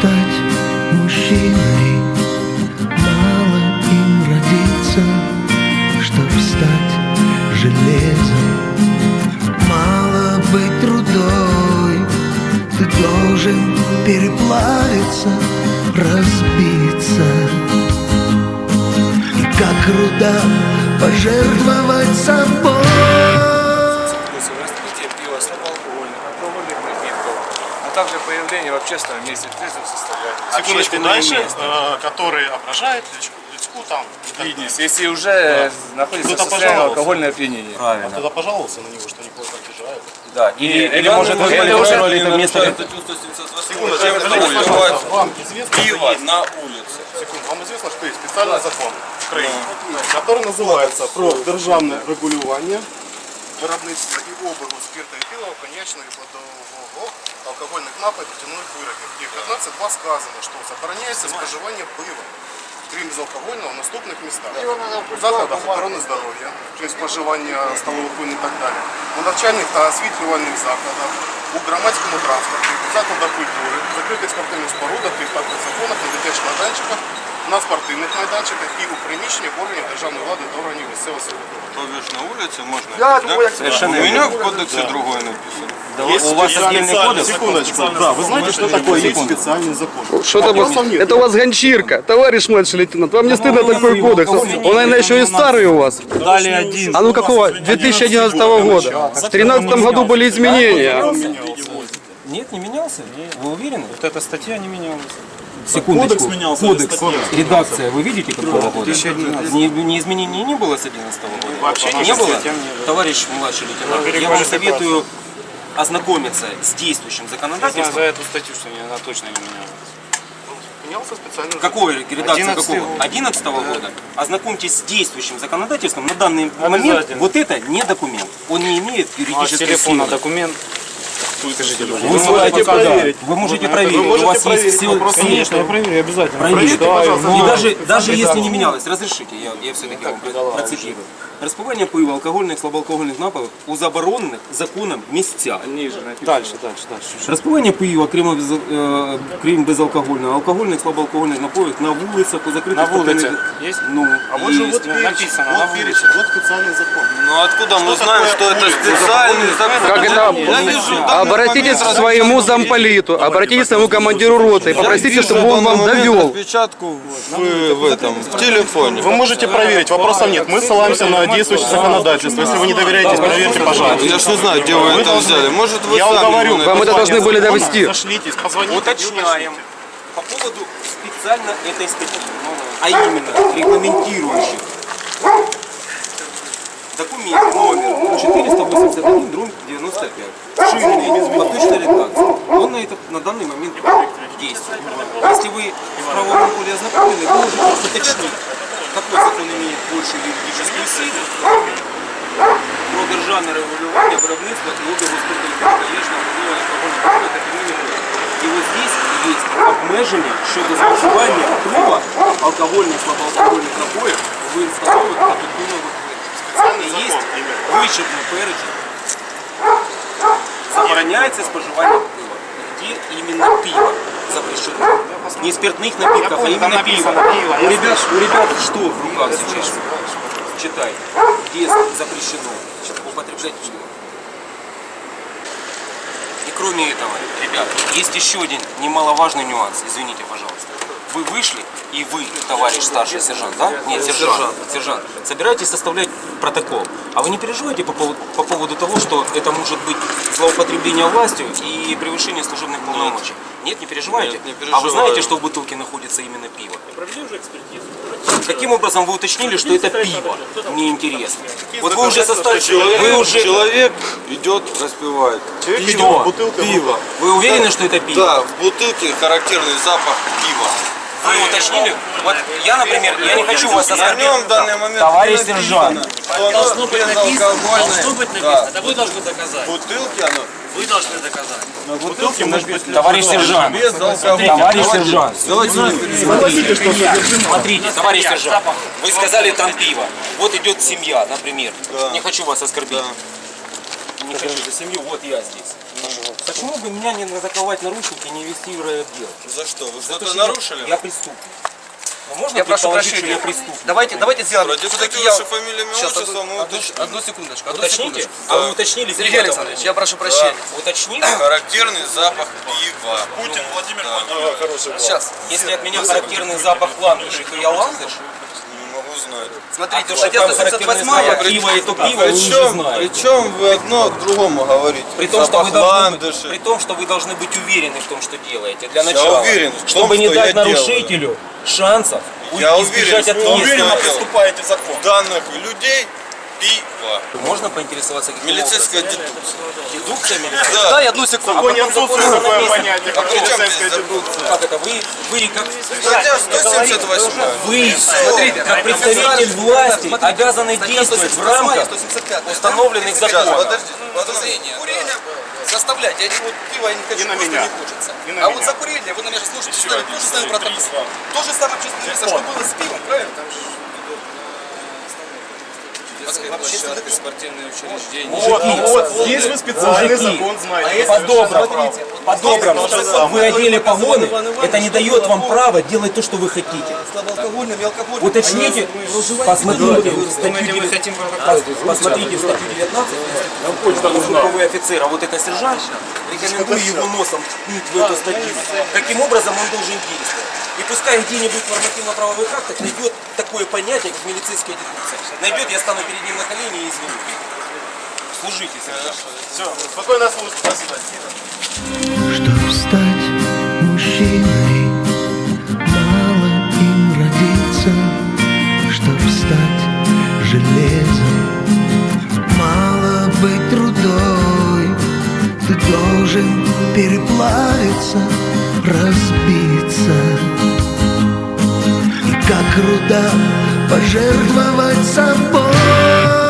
стать мужчиной, мало им родиться, чтоб стать железом. Мало быть трудой, ты должен переплавиться, разбиться. И как руда пожертвовать собой. также появление в общественном месте трезвых состояний. Секундочку, Общественном дальше, месте. э, который ображает людську, людську там и так далее. Виднись, если уже находится в Кто-то состоянии пожаловался. алкогольного опьянения. А тогда пожаловался на него, что они плохо обижают. Да. Или, И или данный может, вы момент квалифицировали уже- это место как Секундочку, скажите, пожалуйста, вам известно, что Пиво есть, на улице. секунду, вам известно, что есть специальный закон в Украине, который называется про державне регулювання виробництва і обігу спирта і пива, коньячного і плодового алкогольних напоїв, тютюнових виробів. І в 15.2 сказано, що забороняється споживання пива, крім безалкогольного, в наступних містах. У закладах охорони здоров'я, крім споживання столових вин і так далі, у навчальних та освітлювальних закладах, у громадському транспорті, у закладах культури, в закритих спортивних спорудах, і в законах, на дитячих майданчиках, на спортивних майданчиках і у приміщеннях органів державної влади та органів місцевого самоврядування. То бишь на улице можно? Я пить, думаю, да? як Совершенно У меня верно. в кодексе другое написано. у вас отдельный кодекс? Секундочку, да, вы знаете, что такое есть специальный закон? Что там? Вопросов нет. Это у вас гончирка, товарищ младший лейтенант. Вам не стыдно такой кодекс? Он, наверное, еще и старый у вас. Дали один. А ну какого? 2011 года. В 2013 году были изменения. Нет, не менялся? Вы уверены? Вот эта статья не менялась. Секундочку. Кодекс менялся. Кодекс. Редакция. Вы видите, какого года? Не, не изменений не было с 11 года? Вообще не было? Товарищ младший лейтенант, я вам советую ознакомиться с действующим законодательством. За эту статью, что она точно не менялась. Менялся специальный закон. Какой редакция 11 какого? год. 11 года. Ознакомьтесь с действующим законодательством. На данный момент вот это не документ. Он не имеет А юридической телефона силы. документ. Вы можете проверить. Вы можете проверить. Вы можете У вас проверить, есть все. вопросов нет. Конечно, я проверю обязательно. Проверите, пожалуйста. И даже, даже если не менялось, разрешите, я, я все-таки вам процитирую. Розпивання пива, алкогольних, слабоалкогольних напоїв у заборонених законом місцях. Ниже написано. Дальше, дальше, дальше. Розпивання пива, крім, без, е, крім безалкогольного, алкогольних, слабоалкогольних напоїв на вулицях, у закритих На спортивних- вулицях є? Ну, А вот же есть. вот перечень, написано, на вот улице. перечень, вот специальный закон. Ну откуда мы Что знаем, такое что это улица? специальный закон? Как это? Я вижу, в данный Обратитесь момент к своему замполиту, обратитесь к своему командиру роты и попросите, чтобы он вам довел. распечатку в, в этом, в телефоне. Вы можете проверить, вопросов нет. Мы ссылаемся на действующее законодательство. Если вы не доверяете, проверьте, пожалуйста. Я ж не знаю, где вы это взяли. Может, вы Я вам сами говорю, Вам это должны были довести. Сошлитесь, позвоните. Уточняем по поводу специально этой статьи, а именно регламентирующих документ номер 481 дробь 95 шинный поточной редакции. Он на, этот, на данный момент действует. Если вы в правовом поле ознакомлены, вы можете уточнить, какой закон имеет больше юридическую силу про державне регулювання виробництва і обігу спиртових конечного алкогольного та термінів. І ось здесь є обмеження щодо споживання пива, алкогольних, слабоалкогольних напоїв, вин столових та підпільного Специальный Є закон. именно. вичерпний перечень. Забороняється споживання пива. Где именно пиво запрещено? Не спиртных напитков, а именно пиво. У ребят, у ребят что в руках сейчас? Читай. Где запрещено значит, употреблять пиво? И кроме этого, ребят, есть еще один немаловажный нюанс. Извините, пожалуйста. Вы вышли, и вы, товарищ старший сержант, да? Нет, сержант. Сержант. Собираетесь составлять протокол. А вы не переживаете по поводу, по поводу того, что это может быть злоупотребление властью и превышение служебных полномочий? Нет, не переживаете? Нет, не А вы переживаю. знаете, что в бутылке находится именно пиво? Каким образом вы уточнили, что это пиво? Мне интересно. Вот вы уже составили... Человек, Вы уже... человек идет, распивает. Человек идет, бутылка Пиво. Вы уверены, что это пиво? Да, в бутылке характерный запах пива. Вы уточнили? Вот я, например, я не хочу вас На оскорбить. нем в данный момент Товарищ написано, сержант. что оно безалкогольное. Должно быть Да. написано. Это вы должны доказать. В бутылке оно Вы должны доказать. на бутылке быть Товарищ сержант. Товарищ сержант. Переживаем. Смотрите, товарищ сержант. Вы сказали там пиво. Вот идет семья, например. Не хочу вас оскорбить. Не хочу за семью, вот я здесь. почему бы меня не заковать наручники и не вести в райотдел? За что? Вы что-то нарушили? Я преступник. Ну, можно Я прошу прощения. я преступник? Давайте, давайте сделаем. Ради Все-таки таки я... ваша фамилия, имя, Сейчас, отчество, одну, мы одну, уточним. одну секундочку, одну Уточните? секундочку. А вы уточнили? Сергей Александрович, я прошу прощения. Уточнили? Характерный запах пива. Путин Владимир Владимирович. Сейчас, Если от меня характерный запах ландышей, то я ландыш? Не могу знать. смотрите, А статья что там характерный 178 запах пива и то пиво, вы уже Причем, знаете. причем вы одно к другому говорите. При том, что вы должны при том, что вы должны быть уверены в том, что делаете. Для Я начала. уверен в том, чтобы не что дать я делаю. Шансов Я уверен, избежать что ответственности. уверенно Приступаете в закон. Данных людей пиво. Можно поинтересоваться, каким Милицейская дедукция. Дедукция милицейская? Да. Дай одну секунду. Закон не отсутствует такое понятие, как А при чем дедукция. Как это? Вы, вы как, Статья 178. вы, Смотрите, как представитель власти обязаны действовать в рамках 175. установленных Сейчас, законов. подождите. Подозрение. Курение заставлять. Я не, вот пиво я не хочу, И на просто меня. не хочется. И на а вот меня. за курение, вы на меня сейчас слушаете, ставите то же самое протокол. То же самое общественное место, что было с пивом, правильно? Площадки, спортивные учреждения. Вот, вот, здесь вы специальный Мужики, закон знаете. По-доброму, по-доброму, же самое. вы одели погоны, это не дает вам права делать то, что вы хотите. Слабоалкогольным и алкогольным. Уточните, посмотрите статью 19, посмотрите статью 19, групповой офицер, а вот это сержант, рекомендую его носом ткнуть в эту статью. Каким образом он должен действовать? И пускай где-нибудь в нормативно-правовых актах найдет такое понятие, как милицейская дедукция. Найдет, я стану перед ним на колени и извинюсь. Служите, сержант. Все, спокойно слушайте. До свидания. Чтоб стать мужчиной, мало им родиться. Чтоб стать железом, мало быть трудой. Ты должен переплавиться, разбиться как руда пожертвовать собой.